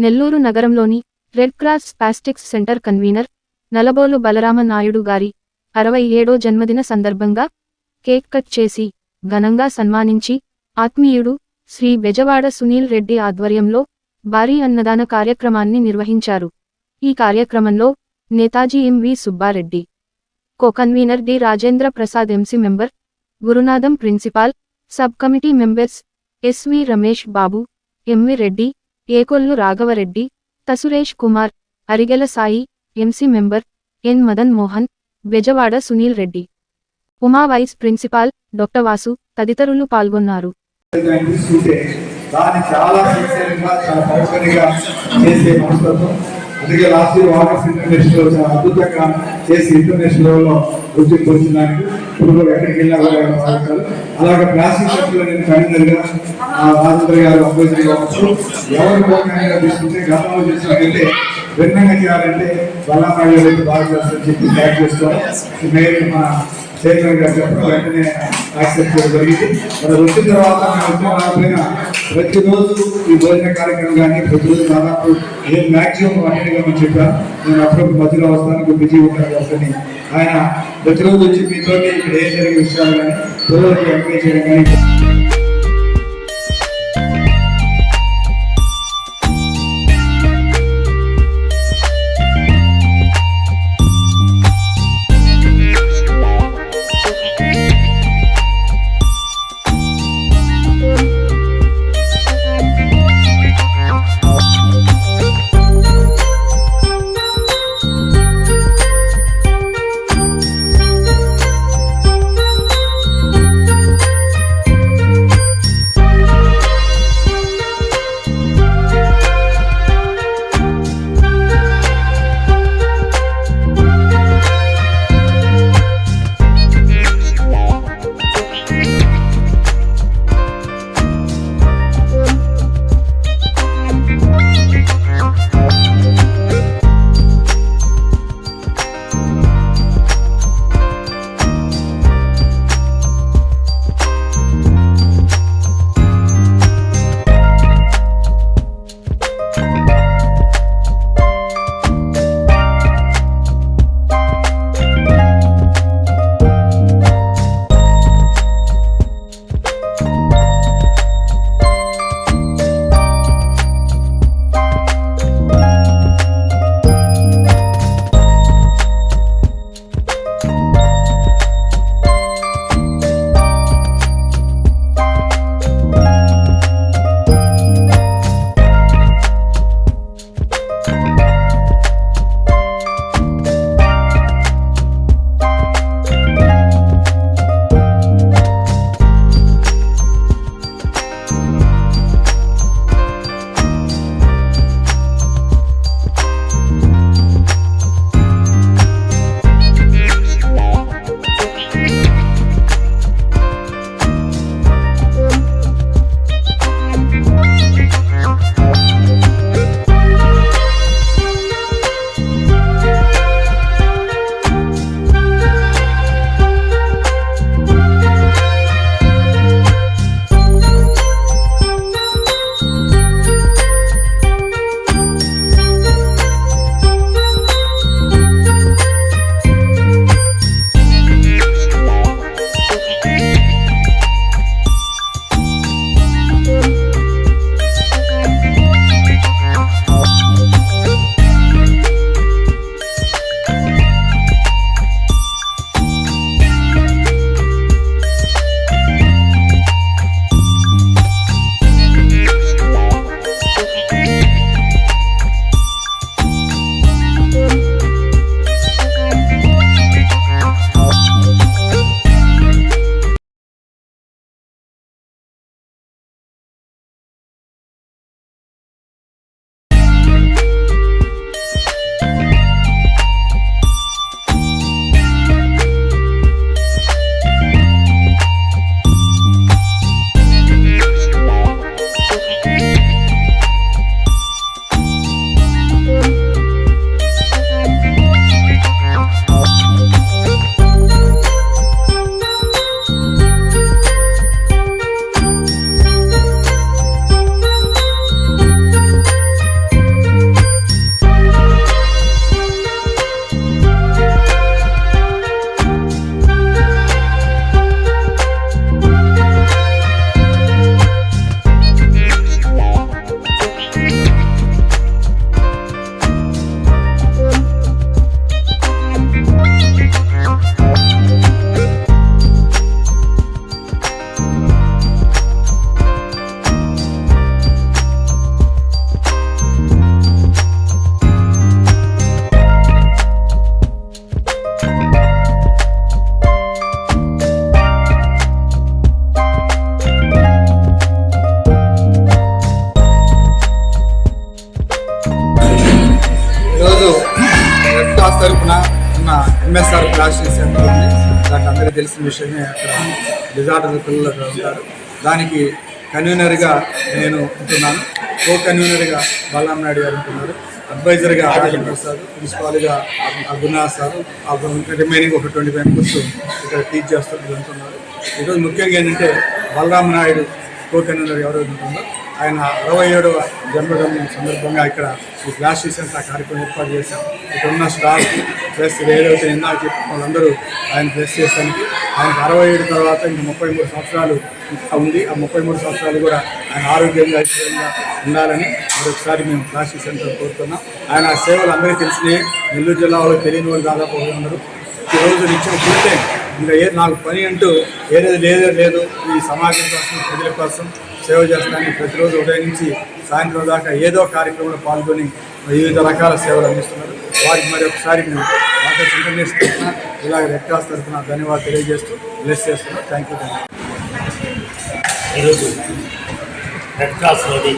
నెల్లూరు నగరంలోని red cross spastics centre convener Nalabolu Balarama Naidu గారి అరవై ఏడో జన్మదిన సందర్భంగా కేక్ కట్ చేసి ఘనంగా సన్మానించి ఆత్మీయుడు శ్రీ బెజవాడ సునీల్ రెడ్డి ఆధ్వర్యంలో భారీ అన్నదాన కార్యక్రమాన్ని నిర్వహించారు. ఈ కార్యక్రమంలో Netaji MV Subbareddy co convener D Rajendra Prasad MC member Gurunatham principal sub committee members SV Ramesh Babu MV Reddy Ekollu Raghavareddy తసురేష్ Kumar Arigela Sai MC member N Madan Mohan Bezawada Sunil Reddy. Uma vice principal doctor Vasu తదితరులు పాల్గొన్నారు. దాన్ని దాన్ని చాలా సిన్సియర్గా చాలా చేసే అందుకే last year waters ఇంటర్నేషనల్లో చాలా అద్భుతంగా చేసి ఇంటర్నేషనల్లో గుర్తింపు వచ్చిందానికి ఇప్పుడు ఎక్కడికి వెళ్ళినా కూడా అలాగే ప్లాస్టిక్ షర్ట్లో నేను కన్వీనర్ రాజేంద్ర గారు అభ్యర్థి కావచ్చు ఎవరు పోకనగా తీసుకుంటే గతంలో చేసినట్లయితే భిన్నంగా చేయాలంటే వల్లమాడి బాగా చేస్తారని చెప్పి ట్యాగ్ చేసుకోవాలి. మేయర్ మన చైర్మన్ గారు చెప్పడం వెంటనే యాక్సెప్ట్ చేయడం జరిగింది. మరి వచ్చిన తర్వాత మేము వచ్చిన రాకపోయినా ప్రతిరోజు ఈ భోజన కార్యక్రమం కానీ ప్రతిరోజు దాదాపు ఏ మ్యాక్సిమం అటెండ్గా చెప్పాను నేను అప్పుడప్పుడు మధ్యలో వస్తాను బిజీ ఉంటాను కాబట్టి ఆయన ప్రతిరోజు వచ్చి మీతో ఇక్కడ ఏం జరిగే విషయాలు కానీ పిల్లలకి ఎంకరేజ్ చేయడం కానీ తరఫున ఉన్న ఎంఎస్ఆర్ ప్లాస్టిక్ సెంటర్ ఉంది దానికి అందరికీ తెలిసిన విషయమే అక్కడ డిజార్డర్ పిల్లలు ఉంటారు. దానికి కన్వీనర్గా నేను ఉంటున్నాను. కో కన్వీనర్గా బలం నాయుడు గారు ఉంటున్నారు. అడ్వైజర్గా ఆదిల్ ప్రసాద్ ప్రిన్సిపాల్గా అగునా సార్ రిమైనింగ్ ఒక ట్వంటీ ఫైవ్ మెంబర్స్ ఇక్కడ టీచ్ చేస్తారు ఉంటున్నారు ఈరోజు ముఖ్యంగా ఏంటంటే బలరామ నాయుడు కో కన్వీనర్ ఎవరైతే ఉంటుందో ఆయన అరవై ఏడవ జన్మదిన సందర్భంగా ఇక్కడ ఈ క్లాస్ ఆ కార్యక్రమం ఏర్పాటు చేశాం ఇక్కడ ఉన్న స్టాఫ్ ప్లస్ ఏదైతే ఇందాక చెప్పిన వాళ్ళందరూ ఆయన ప్రెస్ చేసానికి ఆయన అరవై ఏడు తర్వాత ఇంకా ముప్పై మూడు సంవత్సరాలు ఉంది. ఆ ముప్పై మూడు సంవత్సరాలు కూడా ఆయన ఆరోగ్యంగా ఐశ్వర్యంగా ఉండాలని మరొకసారి మేము క్లాస్ సెంటర్ కోరుతున్నాం. ఆయన ఆ సేవలు అందరికీ తెలిసినాయి. నెల్లూరు జిల్లాలో తెలియని వాళ్ళు దాదాపు ఉన్నారు ఈ రోజు నిత్యం చూస్తే ఇంకా ఏ నాకు పని అంటూ ఏదేది లేదే లేదు. ఈ సమాజం కోసం ప్రజల కోసం సేవ చేస్తానని ప్రతిరోజు ఉదయం నుంచి సాయంత్రం దాకా ఏదో కార్యక్రమంలో పాల్గొని వివిధ రకాల సేవలు అందిస్తున్నారు. వారికి మరి ఒకసారి మేము వాటర్ ఇంటర్నేషనల్ తరఫున ఇలాగ రెడ్ క్రాస్ తరఫున ధన్యవాదాలు తెలియజేస్తూ బ్లెస్ చేస్తున్నాం. థ్యాంక్ యూ థ్యాంక్ యూ ఈరోజు రెడ్ క్రాస్లోని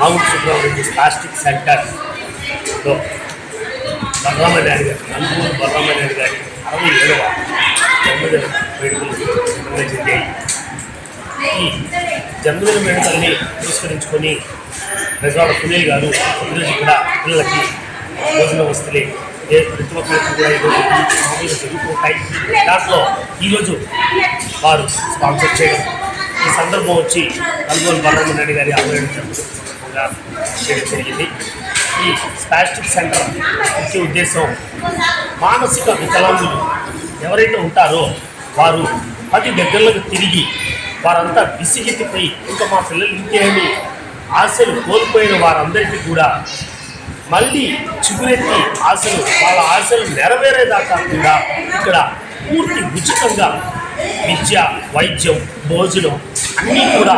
మౌంట్ సుబ్రహ్మణ్యం ప్లాస్టిక్ సెంటర్లో బలరామనాయుడు గారి జన్మదిన వేడుకల్ని పురస్కరించుకొని రెజార్ట్ పునీల్ గారు ఈరోజు ఇక్కడ పిల్లలకి భోజన వస్తువులే ఏ ప్రతి ఒక్కరికి కూడా ఈరోజు మామూలుగా దాంట్లో ఈరోజు వారు స్పాన్సర్ చేయడం. ఈ సందర్భం వచ్చి నల్గొండ బలరామరెడ్డి గారి ఆధ్వర్యంగా చేయడం జరిగింది. ఈ స్పాస్టిక్ సెంటర్ ముఖ్య ఉద్దేశం మానసిక వికలాంగులు ఎవరైతే ఉంటారో వారు పది దగ్గరలకు తిరిగి వారంతా విసిగెత్తిపోయి ఇంకా మా పిల్లలు ఇంకేమి? ఆశలు కోల్పోయిన వారందరికీ కూడా మళ్ళీ చిగురెత్తి ఆశలు వాళ్ళ ఆశలు నెరవేరేదాకా కూడా ఇక్కడ పూర్తి ఉచితంగా విద్య వైద్యం భోజనం అన్నీ కూడా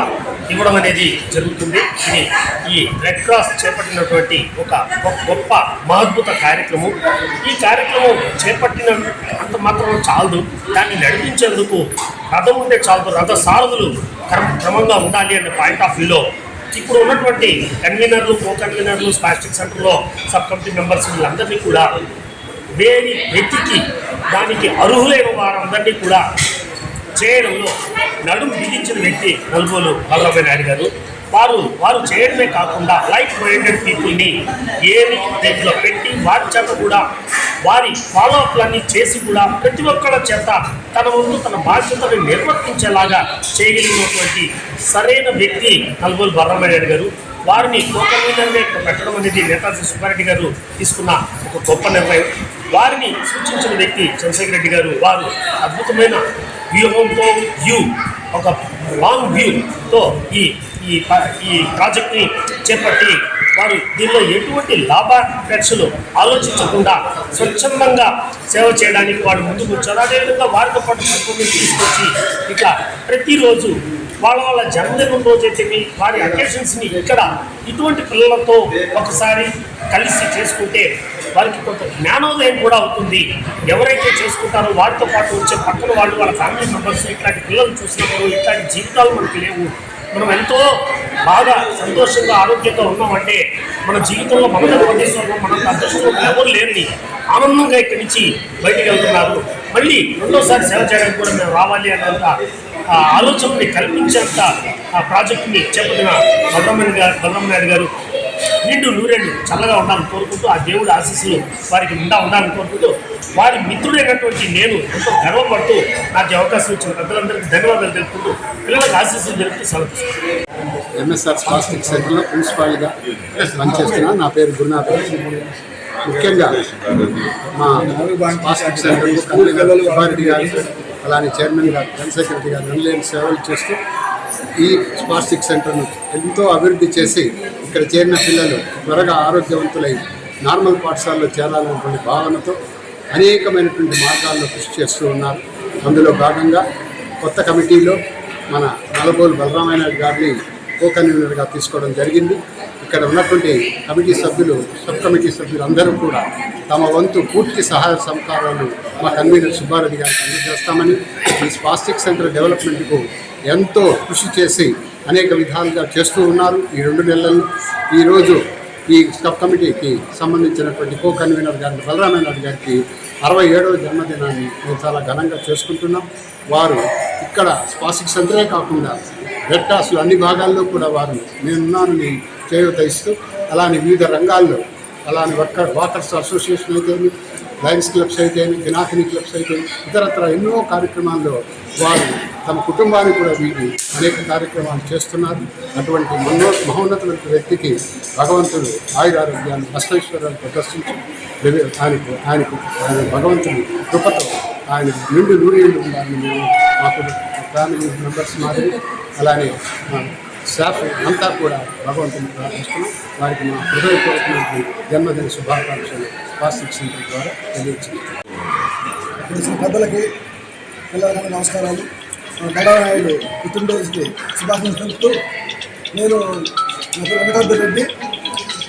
ఇవ్వడం అనేది జరుగుతుంది. ఇది ఈ రెడ్ క్రాస్ చేపట్టినటువంటి ఒక గొప్ప మహద్భుత కార్యక్రమం. ఈ కార్యక్రమం చేపట్టిన అంత మాత్రం చాలదు. దాన్ని నడిపించేందుకు రథం ఉంటే చాలదు. రథ సారథులు క్రమంగా ఉండాలి అనే పాయింట్ ఆఫ్ వ్యూలో ఇప్పుడు ఉన్నటువంటి కన్వీనర్లు కో కన్వీనర్లు స్పాస్టిక్ సెంటర్లో సబ్ కమిటీ మెంబర్స్ వీళ్ళందరినీ కూడా వేరి వెతికి దానికి అర్హులైన వారందరినీ కూడా చేయడంలో నడుము బిగించిన వ్యక్తి నల్గోలు బలరామయ్య నాయుడు గారు. వారు వారు చేయడమే కాకుండా లైక్ మైండెడ్ పీపుల్ని ఏమి దీంట్లో పెట్టి వారి చేత కూడా వారి ఫాలోఅప్లన్నీ చేసి కూడా ప్రతి ఒక్కళ్ళ చేత తన ముందు తన బాధ్యతను నిర్వర్తించేలాగా చేయగలిగినటువంటి సరైన వ్యక్తి నల్గోలు బలరామయ్య నాయుడు గారు. వారిని కోకన్వీనర్గా మీదనే పెట్టడం అనేది నేతాజీ సుబ్బారెడ్డి గారు తీసుకున్న ఒక గొప్ప నిర్ణయం. వారిని సూచించిన వ్యక్తి చంద్రశేఖర్ రెడ్డి గారు. వారు అద్భుతమైన వ్యూహంతో వ్యూ ఒక లాంగ్ వ్యూతో ఈ ఈ ఈ ప్రాజెక్ట్ని చేపట్టి వారు దీనిలో ఎటువంటి లాభాపేక్షలు ఆలోచించకుండా స్వచ్ఛందంగా సేవ చేయడానికి వారు ముందుకు వచ్చారు అదేవిధంగా వారితో పాటు పట్టుకుని తీసుకొచ్చి ఇట్లా ప్రతిరోజు వాళ్ళ వాళ్ళ జన్మదినం రోజైతేమి వారి అకేషన్స్ని ఇక్కడ ఇటువంటి పిల్లలతో ఒకసారి కలిసి చేసుకుంటే వారికి కొంత జ్ఞానోదయం కూడా అవుతుంది. ఎవరైతే చేసుకుంటారో వారితో పాటు వచ్చే పక్కన వాళ్ళు వాళ్ళ ఫ్యామిలీ మెంబర్స్ ఇట్లాంటి పిల్లలు చూసినప్పుడు ఇట్లాంటి జీవితాలు మనకి లేవు. మనం ఎంతో బాగా సంతోషంగా ఆరోగ్యంగా ఉన్నామంటే మన జీవితంలో మమత కోటేశ్వరం మనకు అదృష్టం ఎవరు లేరని ఆనందంగా ఇక్కడి నుంచి బయటికి వెళ్తున్నారు. మళ్ళీ రెండోసారి సేవ చేయడానికి కూడా మేము రావాలి అన్నంత ఆ ఆలోచనని కల్పించేంత ఆ ప్రాజెక్టుని చేపట్టిన బలరామన్ గారు బలరామనాయుడు గారు నిండు నూరేళ్ళు చల్లగా ఉండాలని కోరుకుంటూ ఆ దేవుడి ఆశీస్సులు వారికి నిండా ఉండాలని కోరుకుంటూ వారి మిత్రుడైనటువంటి నేను ఎంతో గర్వపడుతూ నాకు అవకాశం ఇచ్చిన పెద్దలందరికీ ధన్యవాదాలు తెలుపుకుంటూ పిల్లలకు ఆశీస్సులు తెలుపుతూ సెలవు ఎంఎస్ఆర్ స్పాస్టిక్ సెంటర్లో ప్రిన్సిపాల్గా పనిచేస్తున్నాను నా పేరు గురునాథ్. ముఖ్యంగా మా స్పాస్టిక్ సెంటర్ కన్వీనర్ సుబ్బారెడ్డి గారు అలానే చైర్మన్ గారు జనరల్ సెక్రటరీ గారు నన్నలేని సేవలు చేస్తూ ఈ ప్లాస్టిక్ సెంటర్ను ఎంతో అభివృద్ధి చేసి ఇక్కడ చేరిన పిల్లలు త్వరగా ఆరోగ్యవంతులై నార్మల్ పాఠశాలలో చేరాలనేటువంటి భావనతో అనేకమైనటువంటి మార్గాల్లో కృషి చేస్తూ ఉన్నారు. అందులో భాగంగా కొత్త కమిటీలో మన నలబోలు బలరామాయణ గారిని కో కన్వీనర్గా తీసుకోవడం జరిగింది. ఇక్కడ ఉన్నటువంటి కమిటీ సభ్యులు సబ్ కమిటీ సభ్యులు అందరూ కూడా తమ వంతు పూర్తి సహాయ సహకారాలు మా కన్వీనర్ సుబ్బారెడ్డి గారికి అందజేస్తామని ఈ ప్లాస్టిక్ సెంటర్ డెవలప్మెంట్కు ఎంతో కృషి చేసి అనేక విధాలుగా చేస్తూ ఉన్నారు. ఈ రెండు నెలలు ఈరోజు ఈ సబ్ కమిటీకి సంబంధించినటువంటి కో కన్వీనర్ గారిని బలరామనాథ్ గారికి అరవై ఏడవ జన్మదినాన్ని మేము చాలా ఘనంగా చేసుకుంటున్నాం. వారు ఇక్కడ స్పాసిక్ సెంటరే కాకుండా రెడ్ అన్ని భాగాల్లో కూడా వారు నేనున్నానని చేయూత ఇస్తూ అలానే వివిధ రంగాల్లో అలానే వర్కర్ వాకర్స్ అసోసియేషన్ అయితేమి లయన్స్ క్లబ్స్ అయితేమి వినాకిని క్లబ్స్ అయితేమి ఇతరత్ర ఎన్నో కార్యక్రమాల్లో వారు తమ కుటుంబాన్ని కూడా వీడి అనేక కార్యక్రమాలు చేస్తున్నారు. అటువంటి మనో మహోన్నతమైన వ్యక్తికి భగవంతుడు ఆయురారోగ్యాన్ని అష్టైశ్వర్యాన్ని ప్రదర్శించి ఆయనకు ఆయనకు ఆయన భగవంతుని కృపతో ఆయన నిండు నూరేళ్ళు ఉండాలని మేము మాకు ఫ్యామిలీ మెంబర్స్ మాదిరి అలానే స్టాఫ్ అంతా కూడా భగవంతుని ప్రార్థిస్తున్నాం. వారికి మా హృదయపూర్వకమైన జన్మదిన శుభాకాంక్షలు పాస్టిక్ సెంటర్ ద్వారా తెలియజేస్తున్నాం. పెద్దలకి పిల్లలకి నమస్కారాలు. కళానాయుడు పుట్టినరోజుకి శుభాకాంక్షలు తెలుపుతూ నేను నా వెంకటాద్రి రెడ్డి.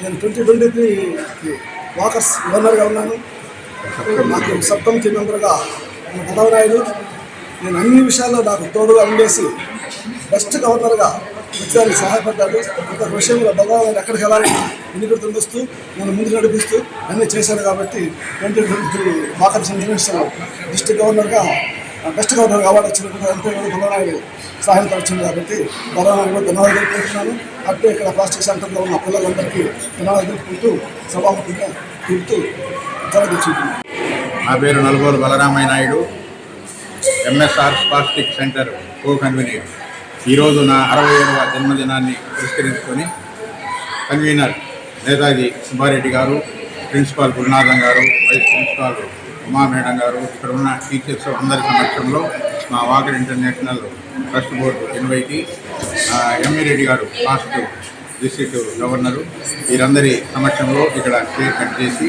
నేను ట్వంటీ ట్వంటీ త్రీ వాకర్స్ ఓనర్గా ఉన్నాను. నాకు సబ్ కమిటీ మెంబర్గా ఉన్న నేను అన్ని విషయాల్లో నాకు తోడుగా ఉండేసి బెస్ట్ గవర్నర్గా విద్యార్థులు సహాయపడ్డాడు ఒక విషయంలో భగవాన్ ఎక్కడికి వెళ్ళాలని ఎన్నికలు వస్తూ నన్ను ముందుకు నడిపిస్తూ అన్నీ చేశాడు కాబట్టి twenty twenty three walkers international district గవర్నర్గా బెస్ట్ గవర్నర్ అవార్డు వచ్చినప్పుడు అంతే బలనాయుడు సహాయం వచ్చింది కాబట్టి బలనాయుడు ధన్యవాదాలు తెలుపుతున్నాను. అట్టే ఇక్కడ ప్లాస్టిక్ సెంటర్లో ఉన్న పిల్లలందరికీ ధన్యవాదాలు తెలుపుకుంటూ సభాముఖంగా తిరుగుతూ జరగచ్చుకుంటున్నాను నా పేరు నలుగురు Balaramaiah Naidu MSR plastic centre co convener ఈరోజు నా అరవై ఏడవ జన్మదినాన్ని పురస్కరించుకొని కన్వీనర్ నేతాజీ సుబ్బారెడ్డి గారు ప్రిన్సిపాల్ గురునాథం గారు వైస్ ప్రిన్సిపాల్ ఉమా మేడం గారు ఇక్కడ ఉన్న టీచర్స్ అందరి సమక్షంలో మా walker international trust board ఎన్వైకి MA Reddy garu last district governor వీరందరి సమక్షంలో ఇక్కడ కేక్ కట్ చేసి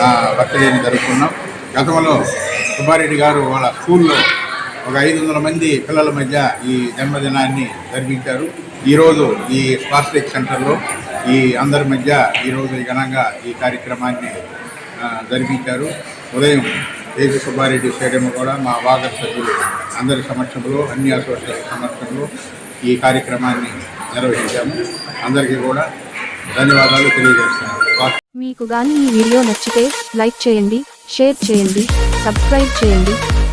ఆ, బర్త్డేని జరుపుకున్నాం. గతంలో సుబ్బారెడ్డి గారు వాళ్ళ స్కూల్లో ఒక ఐదు వందల మంది పిల్లల మధ్య ఈ జన్మదినాన్ని జరిపించారు. ఈరోజు ఈ స్పాస్టిక్ సెంటర్లో ఈ అందరి మధ్య ఈరోజు ఘనంగా ఈ కార్యక్రమాన్ని జరిపించారు. ఉదయం ఏజి సుబ్బారెడ్డి స్టేడియం కూడా మా వాగర్ సభ్యులు అందరి సమక్షంలో అన్ని అసోసియేషన్ సమక్షంలో ఈ కార్యక్రమాన్ని నిర్వహించాము. అందరికీ కూడా ధన్యవాదాలు తెలియజేస్తున్నాను. మీకు కానీ ఈ వీడియో నచ్చితే లైక్ చేయండి షేర్ చేయండి సబ్స్క్రైబ్ చేయండి.